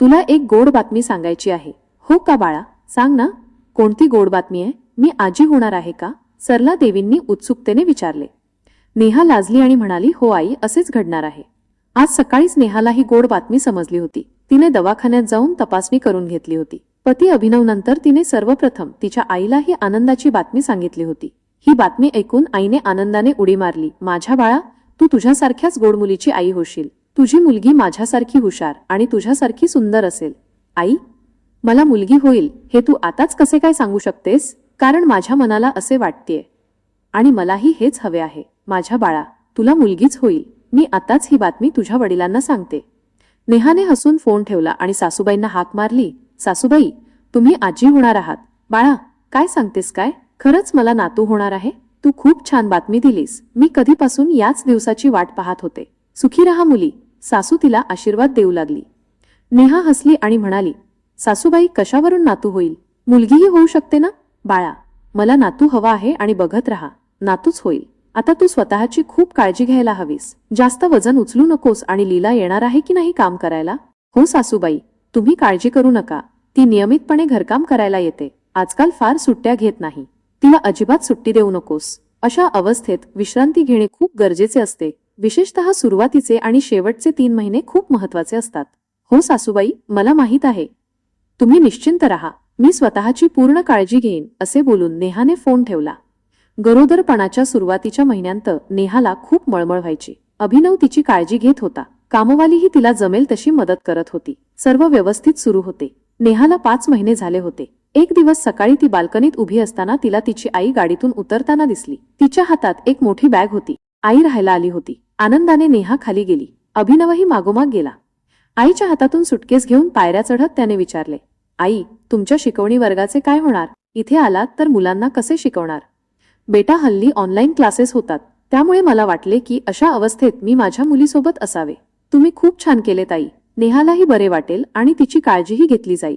तुला एक गोड बातमी सांगायची आहे. हो का बाळा? सांग ना. कोणती गोड बातमी आहे? मी आजी होणार आहे का? सरला देवींनी उत्सुकतेने विचारले. नेहा लाजली आणि म्हणाली हो आई असेच घडणार आहे. आज सकाळीच नेहाला ही गोड बातमी समजली होती. तिने दवाखान्यात जाऊन तपासणी करून घेतली होती. पती अभिनव नंतर तिने सर्वप्रथम तिच्या आईला ही आनंदाची बातमी सांगितली होती. ही बातमी ऐकून आईने आनंदाने उडी मारली माझ्या बाळा तू तुझ्यासारख्याच गोड मुलीची आई होशील. तुझी मुलगी माझ्यासारखी हुशार आणि तुझ्यासारखी सुंदर असेल. आई मला मुलगी होईल हे तू आताच कसे काय सांगू शकतेस? कारण माझ्या मनाला असे वाटतेय. आणि मलाही हेच हवे आहे. माझ्या बाळा तुला मुलगीच होईल. मी आताच ही बातमी तुझ्या वडिलांना सांगते. नेहाने हसून फोन ठेवला आणि सासूबाईंना हाक मारली. सासूबाई तुम्ही आजी होणार आहात. बाळा काय सांगतेस काय? खरंच मला नातू होणार आहे? तू खूप छान बातमी दिलीस. मी कधीपासून याच दिवसाची वाट पाहत होते. सुखी रहा मुली. सासू तिला आशीर्वाद देऊ लागली. नेहा हसली आणि म्हणाली सासूबाई कशावरून नातू होईल? मुलगीही होऊ शकते ना? बाळा मला नातू हवा आहे आणि बघत राहा. नातूच होईल. आता तू स्वतःची खूप काळजी घ्यायला हवीस. जास्त वजन उचलू नकोस आणि लीला येणार आहे की नाही काम करायला? हो सासूबाई तुम्ही काळजी करू नका. ती नियमितपणे घरकाम करायला येते. आजकाल फार सुट्ट्या घेत नाही. तिला अजिबात सुट्टी देऊ नकोस. अशा अवस्थेत विश्रांती घेणे खूप गरजेचे असते. विशेषतः सुरुवातीचे आणि शेवटचे तीन महिने खूप महत्त्वाचे असतात. हो सासूबाई मला माहीत आहे. तुम्ही निश्चिंत राहा. मी स्वतःची पूर्ण काळजी घेईन असे बोलून नेहाने फोन ठेवला. गरोदरपणाच्या सुरुवातीच्या महिन्यांत नेहाला खूप मळमळ व्हायची. अभिनव तिची काळजी घेत होता. कामवालीही तिला जमेल तशी मदत करत होती. सर्व व्यवस्थित सुरू होते. नेहाला पाच महिने झाले होते. एक दिवस सकाळी ती बाल्कनीत उभी असताना तिला तिची आई गाडीतून उतरताना दिसली. तिच्या हातात एक मोठी बॅग होती. आई राहायला आली होती. आनंदाने नेहा खाली गेली. अभिनवही मागोमाग गेला. आईच्या हातातून सुटकेस घेऊन पायऱ्या चढत त्याने विचारले आई तुमच्या शिकवणी वर्गाचे काय होणार? इथे आलात तर मुलांना कसे शिकवणार? बेटा हल्ली ऑनलाईन क्लासेस होतात. त्यामुळे मला वाटले की अशा अवस्थेत मी माझ्या मुलीसोबत असावे. तुम्ही खूप छान केले ताई. नेहालाही बरे वाटेल आणि तिची काळजीही घेतली जाईल.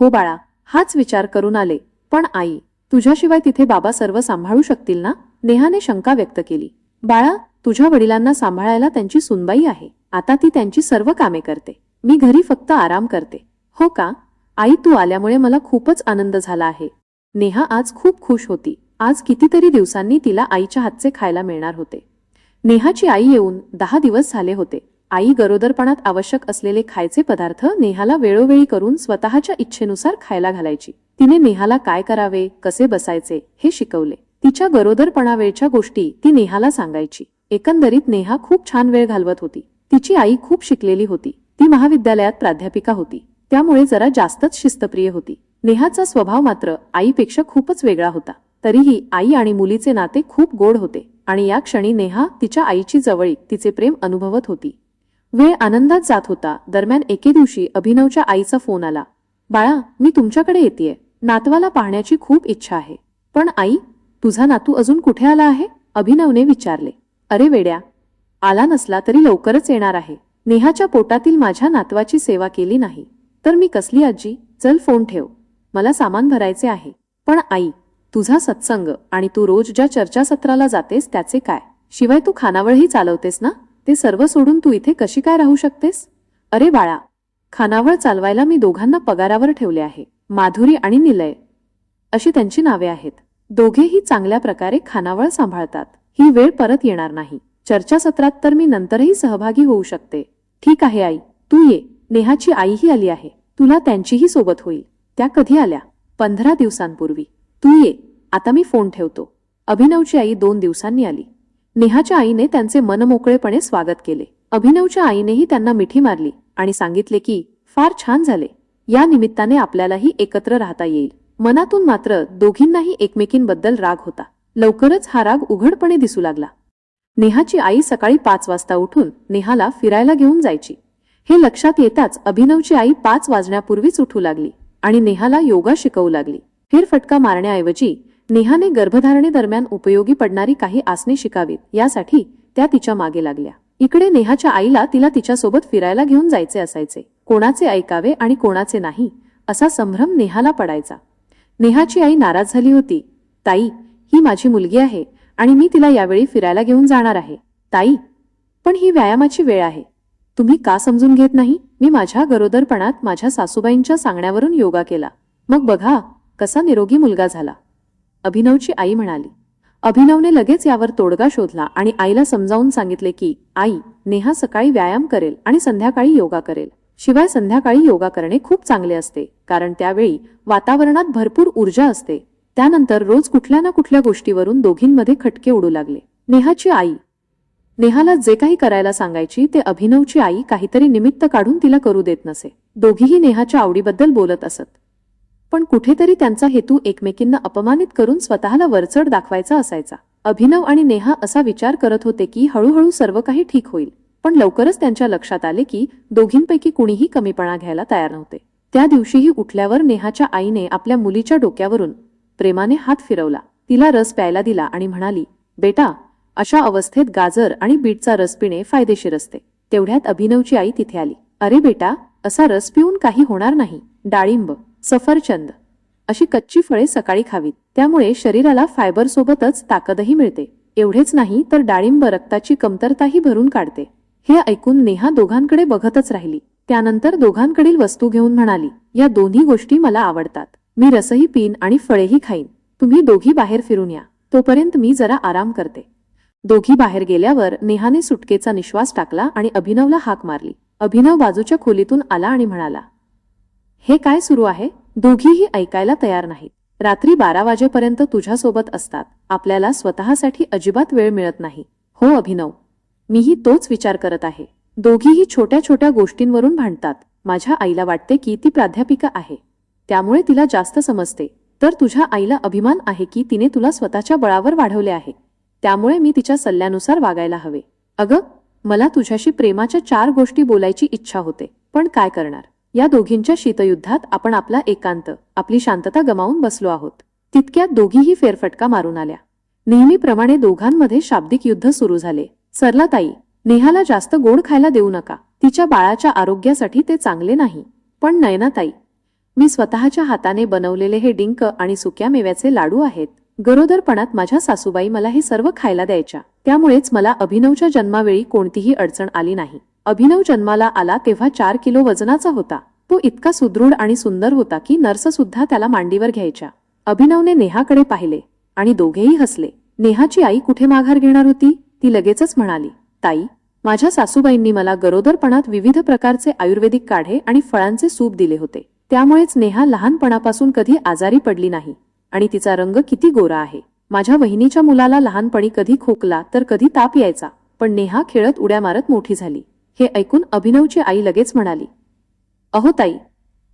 हो बाळा हाच विचार करून आले. पण आई तुझ्याशिवाय तिथे बाबा सर्व सांभाळू शकतील ना? नेहाने शंका व्यक्त केली. बाळा तुझ्या वडिलांना सांभाळायला त्यांची सुनबाई आहे. आता ती त्यांची सर्व कामे करते. मी घरी फक्त आराम करते. हो का? आई तू आल्यामुळे मला खूपच आनंद झाला आहे. नेहा आज खूप खुश होती. आज कितीतरी दिवसांनी तिला आईच्या हातचे खायला मिळणार होते. नेहाची आई येऊन दहा दिवस झाले होते. आई गरोदरपणात आवश्यक असलेले खायचे पदार्थ नेहाला वेळोवेळी करून स्वतःच्या इच्छेनुसार खायला घालायची. तिने नेहाला काय करावे कसे बसायचे हे शिकवले. तिच्या गरोदरपणावेळच्या गोष्टी ती नेहाला सांगायची. एकंदरीत नेहा खूप छान वेळ घालवत होती. तिची आई खूप शिकलेली होती. ती महाविद्यालयात प्राध्यापिका होती. त्यामुळे जरा जास्तच शिस्तप्रिय होती. नेहाचा स्वभाव मात्र आईपेक्षा खूपच वेगळा होता. तरीही आई आणि मुलीचे नाते खूप गोड होते आणि या क्षणी नेहा तिच्या आईची जवळीक तिचे प्रेम अनुभवत होती. वेळ आनंदात जात होता. दरम्यान एके दिवशी अभिनवच्या आईचा फोन आला. बाळा मी तुमच्याकडे येतेय. नातवाला पाहण्याची खूप इच्छा आहे. पण आई तुझा नातू अजून कुठे आला आहे? अभिनवने विचारले. अरे वेड्या आला नसला तरी लवकरच येणार आहे. नेहाच्या पोटातील माझ्या नातवाची सेवा केली नाही. तर मी कसली आजी? चल फोन ठेव. मला सामान भरायचे आहे. पण आई तुझा सत्संग आणि तू रोज ज्या चर्चासत्राला जातेस त्याचे काय? शिवाय तू खानावळही चालवतेस ना? ते सर्व सोडून तू इथे कशी काय राहू शकतेस? अरे बाळा खानावळ चालवायला मी दोघांना पगारावर ठेवले आहे. माधुरी आणि निलय अशी त्यांची नावे आहेत. दोघेही चांगल्या प्रकारे खानावळ सांभाळतात. ही वेळ परत येणार नाही. चर्चासत्रात तर मी नंतरही सहभागी होऊ शकते. ठीक आहे आई. तू ये. नेहाची आईही आली आहे. तुला त्यांचीही सोबत होईल. त्या कधी आल्या? पंधरा दिवसांपूर्वी. तू ये. आता मी फोन ठेवतो. अभिनवची आई दोन दिवसांनी आली. नेहाच्या आईने त्यांचे मनमोकळेपणे स्वागत केले. अभिनवच्या आईनेही त्यांना मिठी मारली आणि सांगितले की फार छान झाले. या निमित्ताने आपल्यालाही एकत्र राहता येईल. मनातून मात्र दोघींनाही एकमेकींबद्दल राग होता. लवकरच हा राग उघडपणे दिसू लागला. नेहाची आई सकाळी पाच वाजता उठून नेहाला फिरायला घेऊन जायची. हे लक्षात येताच अभिनवची आई पाच वाजण्यापूर्वीच उठू लागली आणि नेहाला योगा शिकवू लागली. फेरफटका मारण्याऐवजी नेहाने गर्भधारणेदरम्यान उपयोगी पडणारी काही आसने शिकावीत यासाठी त्या तिच्यामागे लागल्या. इकडे नेहाच्या आईला तिला तिच्यासोबत फिरायला घेऊन जायचे असायचे. कोणाचे ऐकावे आणि कोणाचे नाही असा संभ्रम नेहाला पडायचा. नेहाची आई नाराज झाली होती. ताई ही माझी मुलगी आहे आणि मी तिला यावेळी फिरायला घेऊन जाणार आहे. ताई पण ही व्यायामाची वेळ आहे. तुम्ही का समजून घेत नाही? मी माझ्या गरोदरपणात माझ्या सासूबाईंच्या सांगण्यावरून योगा केला. मग बघा कसा निरोगी मुलगा झाला. अभिनवची आई म्हणाली अभिनवने लगेच यावर तोडगा शोधला आणि आईला समजावून सांगितले की आई नेहा सकाळी व्यायाम करेल आणि संध्याकाळी योगा करेल. शिवाय संध्याकाळी योगा करणे खूप चांगले असते कारण त्यावेळी वातावरणात भरपूर ऊर्जा असते. त्यानंतर रोज कुठल्या ना कुठल्या गोष्टीवरून दोघींमध्ये खटके उडू लागले. नेहाची आई. नेहाला जे काही करायला सांगायची ते अभिनवची आई काहीतरी निमित्त काढून तिला करू देत नसे. दोघीही नेहाच्या आवडीबद्दल बोलत असत. पण कुठेतरी त्यांचा हेतू एकमेकींना अपमानित करून स्वतःला वरचढ दाखवायचा असायचा. अभिनव आणि नेहा असा विचार करत होते की हळूहळू सर्व काही ठीक होईल. पण लवकरच त्यांच्या लक्षात आले की दोघींपैकी कुणीही कमीपणा घ्यायला तयार नव्हते. त्या दिवशीही उठल्यावर नेहाच्या आईने आपल्या मुलीच्या डोक्यावरून प्रेमाने हात फिरवला. तिला रस प्यायला दिला आणि म्हणाली बेटा अशा अवस्थेत गाजर आणि बीटचा रस पिणे फायदेशीर असते. तेवढ्यात अभिनवची आई तिथे आली. अरे बेटा असा रस पिऊन काही होणार नाही. डाळिंब सफरचंद अशी कच्ची फळे सकाळी खावीत. त्यामुळे शरीराला फायबर सोबतच ताकदही मिळते. एवढेच नाही तर डाळिंब रक्ताची कमतरताही भरून काढते. हे ऐकून नेहा दोघांकडे बघतच राहिली. त्यानंतर दोघांकडील वस्तू घेऊन म्हणाली या दोन्ही गोष्टी मला आवडतात. मी रसही पीन आणि फळेही खाईन. तुम्ही दोघी बाहेर फिरून या. तोपर्यंत मी जरा आराम करते. दोघी बाहेर गेल्यावर नेहाने सुटकेचा निश्वास टाकला आणि अभिनवला हाक मारली. अभिनव बाजूच्या खोलीतून आला आणि म्हणाला हे काय सुरू आहे? दोघीही ऐकायला तयार नाहीत. रात्री बारा वाजेपर्यंत तुझ्यासोबत असतात. आपल्याला स्वतःसाठी अजिबात वेळ मिळत नाही. हो अभिनव. मीही तोच विचार करत आहे. दोघीही छोट्या छोट्या गोष्टींवरून भांडतात. माझ्या आईला वाटते की ती प्राध्यापिका आहे. त्यामुळे तिला जास्त समजते. तर तुझ्या आईला अभिमान आहे की तिने तुला स्वतःच्या बळावर वाढवले आहे. त्यामुळे मी तिच्या सल्ल्यानुसार वागायला हवे. अगं मला तुझ्याशी प्रेमाच्या चार गोष्टी बोलायची इच्छा होते पण काय करणार? या दोघींच्या शीतयुद्धात आपण आपला एकांत आपली शांतता गमावून बसलो आहोत. तितक्यात दोघीही फेरफटका मारून आल्या. नेहमीप्रमाणे दोघांमध्ये शाब्दिक युद्ध सुरू झाले. सरलाताई नेहाला जास्त गोड खायला देऊ नका. तिच्या बाळाच्या आरोग्यासाठी ते चांगले नाही. पण नयनाताई मी स्वतःच्या हाताने बनवलेले हे डिंक आणि सुक्या मेव्याचे लाडू आहेत. गरोदरपणात माझ्या सासूबाई मला हे सर्व खायला द्यायच्या. त्यामुळेच मला अभिनवच्या जन्मावेळी कोणतीही अडचण आली नाही. अभिनव जन्माला आला तेव्हा चार किलो वजनाचा होता. तो इतका सुदृढ आणि सुंदर होता की नर्स सुद्धा त्याला मांडीवर घ्यायच्या. अभिनवने नेहाकडे पाहिले आणि दोघेही हसले. नेहाची आई कुठे माघार घेणार होती? ती लगेचच म्हणाली ताई माझ्या सासूबाईंनी मला गरोदरपणात विविध प्रकारचे आयुर्वेदिक काढे आणि फळांचे सूप दिले होते. त्यामुळेच नेहा लहानपणापासून कधी आजारी पडली नाही. आणि तिचा रंग किती गोरा आहे. माझ्या वहिनीच्या मुलाला लहानपणी कधी खोकला तर कधी ताप यायचा पण नेहा खेळत उड्या मारत मोठी झाली. हे ऐकून अभिनवची आई लगेच म्हणाली अहो ताई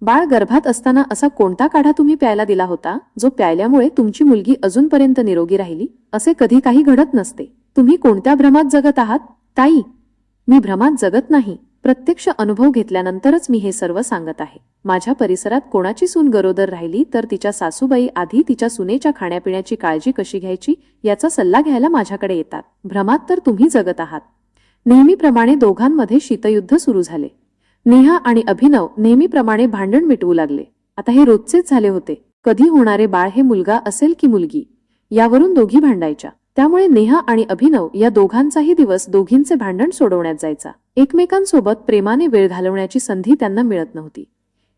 बाळ गर्भात असताना असा कोणता काढा तुम्ही प्यायला दिला होता जो प्यायल्यामुळे तुमची मुलगी अजूनपर्यंत निरोगी राहिली? असे कधी काही घडत नसते. तुम्ही कोणत्या भ्रमात जगत आहात? ताई मी भ्रमात जगत नाही. प्रत्यक्ष अनुभव घेतल्यानंतरच मी हे सर्व सांगत आहे. माझ्या परिसरात कोणाची सून गरोदर राहिली तर तिच्या सासूबाई आधी तिच्या सुनेच्या खाण्यापिण्याची काळजी कशी घ्यायची याचा सल्ला घ्यायला माझ्याकडे येतात. भ्रमात तर तुम्ही जगत आहात. नेहमीप्रमाणे दोघांमध्ये शीतयुद्ध सुरू झाले. नेहा आणि अभिनव नेहमीप्रमाणे भांडण मिटवू लागले. आता हे रोजचेच झाले होते. कधी होणारे बाळ हे मुलगा असेल की मुलगी? यावरून दोघी भांडायच्या. त्यामुळे नेहा आणि अभिनव या दोघांचाही दिवस दोघींचे भांडण सोडवण्यात जायचा. एकमेकांसोबत प्रेमाने वेळ घालवण्याची संधी त्यांना मिळत नव्हती.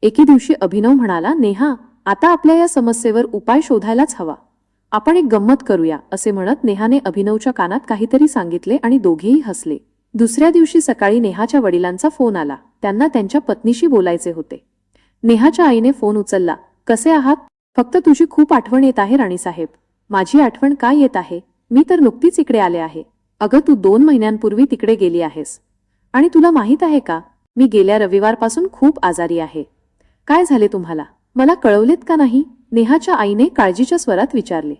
एके दिवशी अभिनव म्हणाला नेहा आता आपल्या या समस्येवर उपाय शोधायलाच हवा. आपण एक गंमत करूया असे म्हणत नेहाने अभिनवच्या कानात काहीतरी सांगितले आणि दोघेही हसले. दुसऱ्या दिवशी सकाळी नेहाच्या वडिलांचा फोन आला. त्यांना त्यांच्या पत्नीशी बोलायचे होते. नेहाच्या आईने फोन उचलला कसे आहात? फक्त तुझी खूप आठवण येत आहे राणीसाहेब. माझी आठवण काय येत आहे? मी तर नुकतीच इकडे आले आहे. अगं तू दोन महिन्यांपूर्वी तिकडे गेली आहेस. आणि तुला माहीत आहे का? मी गेल्या रविवारपासून खूप आजारी आहे. काय झाले तुम्हाला? मला कळवलेत का नाही? नेहाच्या आईने काळजीच्या स्वरात विचारले.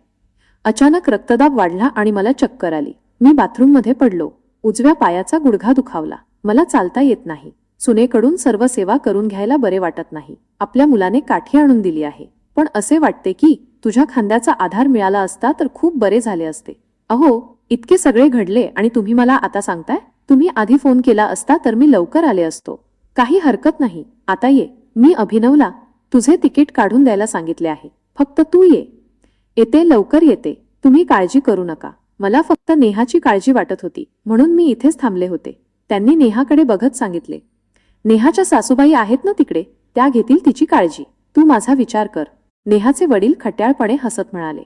अचानक रक्तदाब वाढला आणि मला चक्कर आली. मी बाथरूममध्ये पडलो. उजव्या पायाचा गुडघा दुखावला. मला चालता येत नाही. सुनेकडून सर्व सेवा करून घ्यायला बरे वाटत नाही. आपल्या मुलाने काठी आणून दिली आहे. पण असे वाटते की तुझ्या खांद्याचा आधार मिळाला असता तर खूप बरे झाले असते. अहो इतके सगळे घडले आणि तुम्ही मला आता सांगताय? तुम्ही आधी फोन केला असता तर मी लवकर आले असतो. काही हरकत नाही. आता ये. मी अभिनवला. तुझे तिकीट काढून द्यायला सांगितले आहे. फक्त तू ये. येते लवकर येते. तुम्ही काळजी करू नका. मला फक्त नेहाची काळजी वाटत होती. म्हणून मी इथेच थांबले होते. त्यांनी नेहाकडे बघत सांगितले. नेहाच्या सासूबाई आहेत ना तिकडे? त्या घेतील तिची काळजी. तू माझा विचार कर. नेहाचे वडील खट्याळपणे हसत म्हणाले.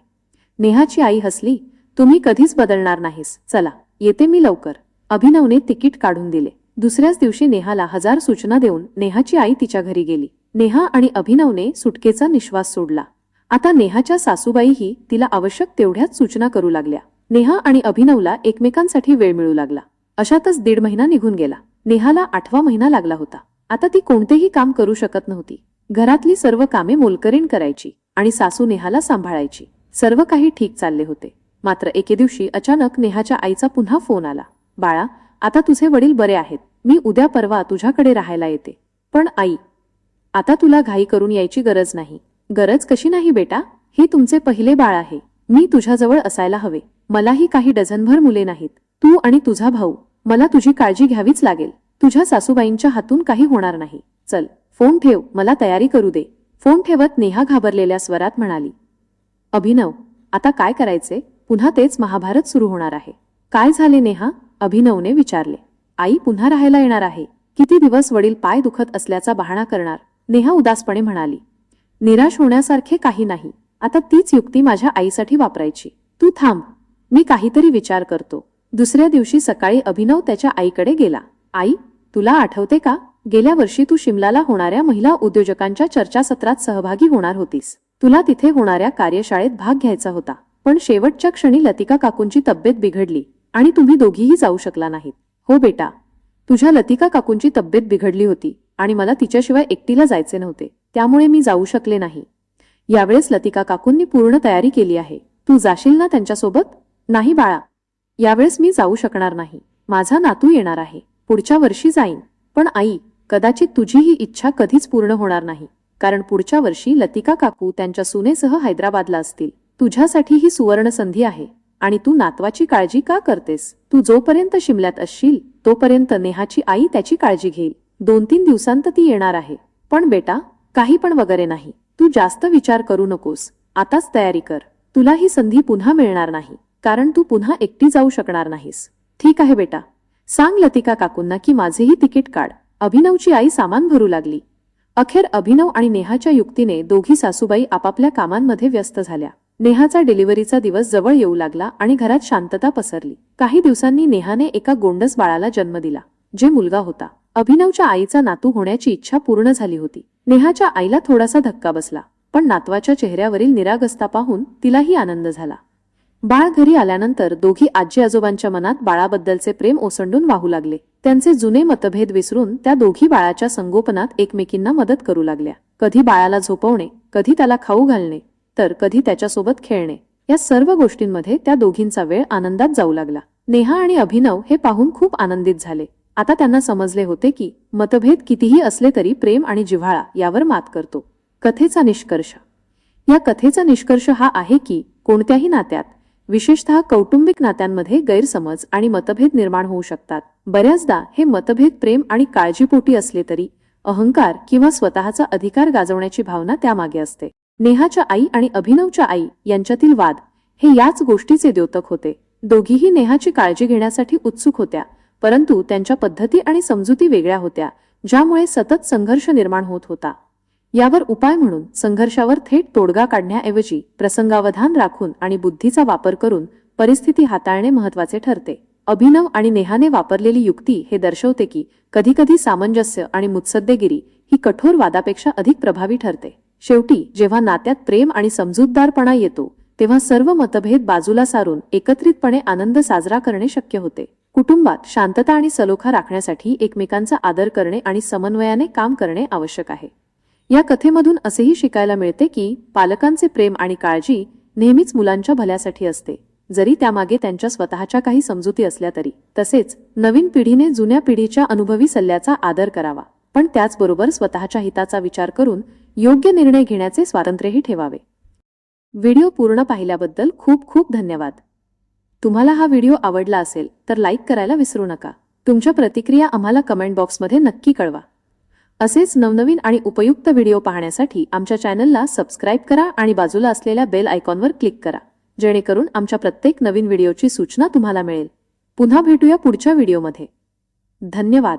नेहाची आई हसली. तुम्ही कधीच बदलणार नाहीस. चला. येते मी लवकर. अभिनवने तिकीट काढून दिले. दुसऱ्याच दिवशी नेहाला हजार सूचना देऊन नेहाची आई तिच्या घरी गेली. नेहा आणि अभिनवने सुटकेचा निश्वास सोडला. आता नेहाच्या सासूबाईही तिला आवश्यक तेवढ्याच सूचना करू लागल्या. नेहा आणि अभिनवला एकमेकांसाठी वेळ मिळू लागला. अशातच दीड महिना निघून गेला. नेहाला आठवा महिना लागला होता. आता ती कोणतेही काम करू शकत नव्हती. घरातली सर्व कामे मोलकरीण करायची आणि सासू नेहाला सांभाळायची. सर्व काही ठीक चालले होते. मात्र एके दिवशी अचानक नेहाच्या आईचा पुन्हा फोन आला. बाळा आता तुझे वडील बरे आहेत. मी उद्या परवा तुझ्याकडे राहायला येते. पण आई आता तुला घाई करून यायची गरज नाही. गरज कशी नाही बेटा? हे तुमचे पहिले बाळ आहे. मी तुझ्याजवळ असायला हवे. मलाही काही डझनभर मुले नाहीत. तू आणि तुझा भाऊ मला तुझी काळजी घ्यावीच लागेल. तुझ्या सासूबाईंच्या हातून काही होणार नाही. चल फोन ठेव मला तयारी करू दे. फोन ठेवत नेहा घाबरलेल्या स्वरात म्हणाली अभिनव आता काय करायचे? पुन्हा तेच महाभारत सुरू होणार आहे. काय झाले नेहा? अभिनवने विचारले. आई पुन्हा राहायला येणार आहे. किती दिवस वडील पाय दुखत असल्याचा बहाणा करणार? नेहा उदासपणे म्हणाली. निराश होण्यासारखे काही नाही. आता तीच युक्ती माझ्या आईसाठी वापरायची. तू थांब. मी काहीतरी विचार करतो. दुसऱ्या दिवशी सकाळी अभिनव त्याच्या आईकडे गेला. आई तुला आठवते का? गेल्या वर्षी तू शिमलाला होणाऱ्या महिला उद्योजकांच्या चर्चासत्रात सहभागी होणार होतीस. तुला तिथे होणाऱ्या कार्यशाळेत भाग घ्यायचा होता. पण शेवटच्या क्षणी लतिका काकूंची तब्येत बिघडली. आणि तुम्ही दोघीही जाऊ शकला नाहीत. हो बेटा तुझ्या लतिका काकूंची तब्येत बिघडली होती आणि मला तिच्याशिवाय एकटीला जायचे नव्हते त्यामुळे मी जाऊ शकले नाही. यावेळेस लतिका काकूंनी पूर्ण तयारी केली आहे. तू जाशील ना त्यांच्यासोबत? नाही बाळा यावेळेस मी जाऊ शकणार नाही. माझा नातू येणार आहे. पुढच्या वर्षी जाईन. पण आई कदाचित तुझी ही इच्छा कधीच पूर्ण होणार नाही. कारण पुढच्या वर्षी लतिका काकू त्यांच्या सुनेसह हैदराबादला असतील. तुझ्यासाठी ही सुवर्ण संधी आहे. आणि तू नातवाची काळजी का करतेस? तू जोपर्यंत शिमल्यात असशील तोपर्यंत नेहाची आई त्याची काळजी घेईल. दोन तीन दिवसांत ती येणार आहे. पण बेटा काही पण वगैरे नाही. तू जास्त विचार करू नकोस. आताच तयारी कर. तुला ही संधी पुन्हा मिळणार नाही. कारण तू पुन्हा एकटी जाऊ शकणार नाहीस. ठीक आहे बेटा. सांग लतिका काकूंना की माझेही तिकीट काढ. अभिनवची आई सामान भरू लागली. अखेर अभिनव आणि नेहाच्या युक्तीने दोघी सासूबाई आपापल्या कामांमध्ये व्यस्त झाल्या. नेहाचा डिलिव्हरीचा दिवस जवळ येऊ लागला आणि घरात शांतता पसरली. काही दिवसांनी नेहाने एका गोंडस बाळाला जन्म दिला जे मुलगा होता. अभिनवच्या आईचा नातू होण्याची इच्छा पूर्ण झाली होती. नेहाच्या आईला थोडासा धक्का बसला पण नातवाच्या चेहऱ्यावरील निरागस्ता पाहून तिलाही आनंद झाला. बाळ घरी आल्यानंतर दोघी आजी आजोबांच्या मनात बाळाबद्दलचे प्रेम ओसंडून वाहू लागले. त्यांचे जुने मतभेद विसरून त्या दोघी बाळाच्या संगोपनात एकमेकींना मदत करू लागल्या. कधी बाळाला झोपवणे कधी त्याला खाऊ घालणे तर कधी त्याच्यासोबत खेळणे. या सर्व गोष्टींमध्ये त्या दोघींचा वेळ आनंदात जाऊ लागला. नेहा आणि अभिनव हे पाहून खूप आनंदित झाले. आता त्यांना समजले होते की मतभेद कितीही असले तरी प्रेम आणि जिव्हाळा यावर मात करतो. कथेचा निष्कर्ष. या कथेचा निष्कर्ष हा आहे की कोणत्याही नात्यात विशेषतः कौटुंबिक नात्यांमध्ये गैरसमज आणि मतभेद निर्माण होऊ शकतात. बऱ्याचदा हे मतभेद प्रेम आणि काळजीपोटी असले तरी अहंकार किंवा स्वतःचा अधिकार गाजवण्याची भावना त्यामागे असते. नेहाच्या आई आणि अभिनवच्या आई यांच्यातील वाद हे याच गोष्टीचे द्योतक होते. दोघीही नेहाची काळजी घेण्यासाठी उत्सुक होत्या परंतु त्यांच्या पद्धती आणि समजुती वेगळ्या होत्या ज्यामुळे सतत संघर्ष निर्माण होत होता. यावर उपाय म्हणून संघर्षावर थेट तोडगा काढण्याऐवजी प्रसंगावधान राखून आणि बुद्धीचा वापर करून परिस्थिती हाताळणे महत्त्वाचे ठरते. अभिनव आणि नेहाने वापरलेली युक्ती हे दर्शवते की कधीकधी सामंजस्य आणि मुत्सद्देगिरी ही कठोर वादापेक्षा अधिक प्रभावी ठरते. शेवटी जेव्हा नात्यात प्रेम आणि समजूतदारपणा येतो तेव्हा सर्व मतभेद बाजूला सारून एकत्रितपणे आनंद साजरा करणे शक्य होते. कुटुंबात शांतता आणि सलोखा राखण्यासाठी एकमेकांचा आदर करणे आणि समन्वयाने काम करणे आवश्यक आहे. या कथेमधून असेही शिकायला मिळते की पालकांचे प्रेम आणि काळजी नेहमीच मुलांच्या भल्यासाठी असते. जरी त्यामागे त्यांच्या स्वतःच्या काही समजुती असल्या तरी तसेच नवीन पिढीने जुन्या पिढीच्या अनुभवी सल्ल्याचा आदर करावा. पण त्याचबरोबर स्वतःच्या हिताचा विचार करून योग्य निर्णय घेण्याचे स्वातंत्र्यही ठेवावे. व्हिडिओ पूर्ण पाहिल्याबद्दल खूप खूप धन्यवाद. तुम्हाला हा व्हिडिओ आवडला असेल तर लाईक करायला विसरू नका. तुमच्या प्रतिक्रिया आम्हाला कमेंट बॉक्समध्ये नक्की कळवा. असेच नवनवीन आणि उपयुक्त व्हिडिओ पाहण्यासाठी आमच्या चॅनलला सबस्क्राईब करा आणि बाजूला असलेल्या बेल आयकॉनवर क्लिक करा. जेणेकरून आमच्या प्रत्येक नवीन व्हिडिओची सूचना तुम्हाला मिळेल. पुन्हा भेटूया पुढच्या व्हिडिओमध्ये. धन्यवाद.